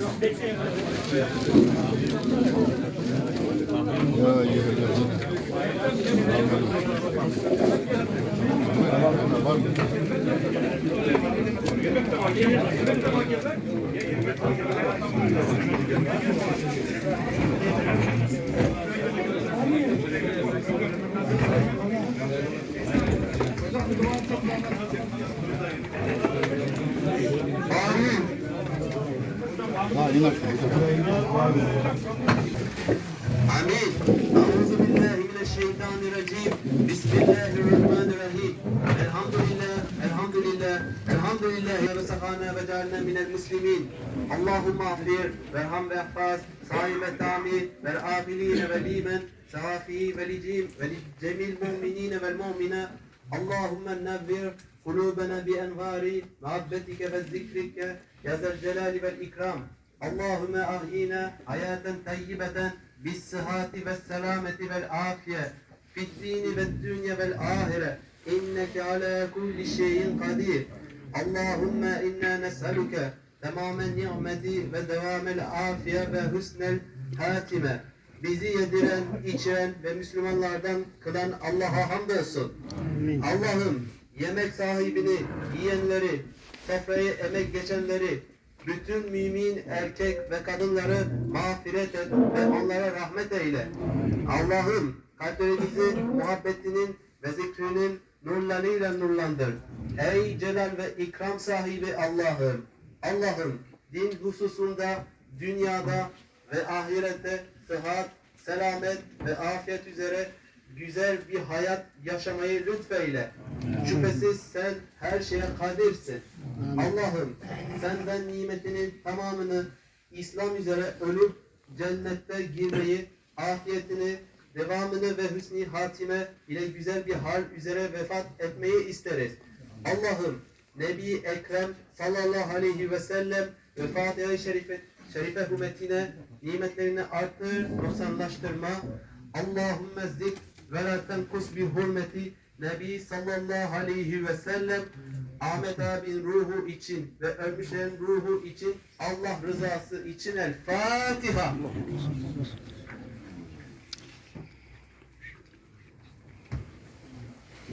Ya yürü Var mı? Ha in aşağı. آمين أعوذ بالله من الشيطان الرجيم بسم الله الرحمن الرحيم الحمد لله الحمد لله الحمد لله وسخانا وجعلنا من المسلمين اللهم اغفر وارحم واحفظ صاحب التعمير والعافلين والإيمان سوافي ولجيم ولجميع المؤمنين والمؤمنات اللهم نبر قلوبنا بأنوار محبتك وذكرك يا ذا الجلال والإكرام Allahümme ahine hayaten tayyibeten bis sıhhati ve selameti vel afiye fit dini ve dünya vel ahire inneke ala kulli şeyin kadir. Allahümme inna nes'aluke tamamen ni'meti ve devamel afiye ve husnel hatime bizi yediren, içen ve Müslümanlardan kılan Allah'a hamdolsun. Allah'ım yemek sahibini, yiyenleri, sofraya emek geçenleri, bütün mümin erkek ve kadınları mağfiret et ve onlara rahmet eyle. Allah'ım kalplerimizi muhabbetinin ve zikrinin nurlarıyla nurlandır. Ey celal ve ikram sahibi Allah'ım. Allah'ım din hususunda dünyada ve ahirette sıhhat, selamet ve afiyet üzere güzel bir hayat yaşamayı lütfeyle. Şüphesiz sen her şeye kadirsin. Allah'ım senden nimetinin tamamını İslam üzere ölüp cennette girmeyi, afiyetini, devamını ve hüsnü hatime ile güzel bir hal üzere vefat etmeyi isteriz. Allah'ım Nebi Ekrem sallallahu aleyhi ve sellem ve Fatiha-i Şerife, Şerife hürmetine nimetlerini artır, noksanlaştırma. Allahümme zik ve la tenkus bi hurmeti Nebi sallallahu aleyhi ve sellem Ahmet abin ruhu için ve ölmüşlerin ruhu için Allah rızası için el Fatiha.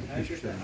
Her şeyden.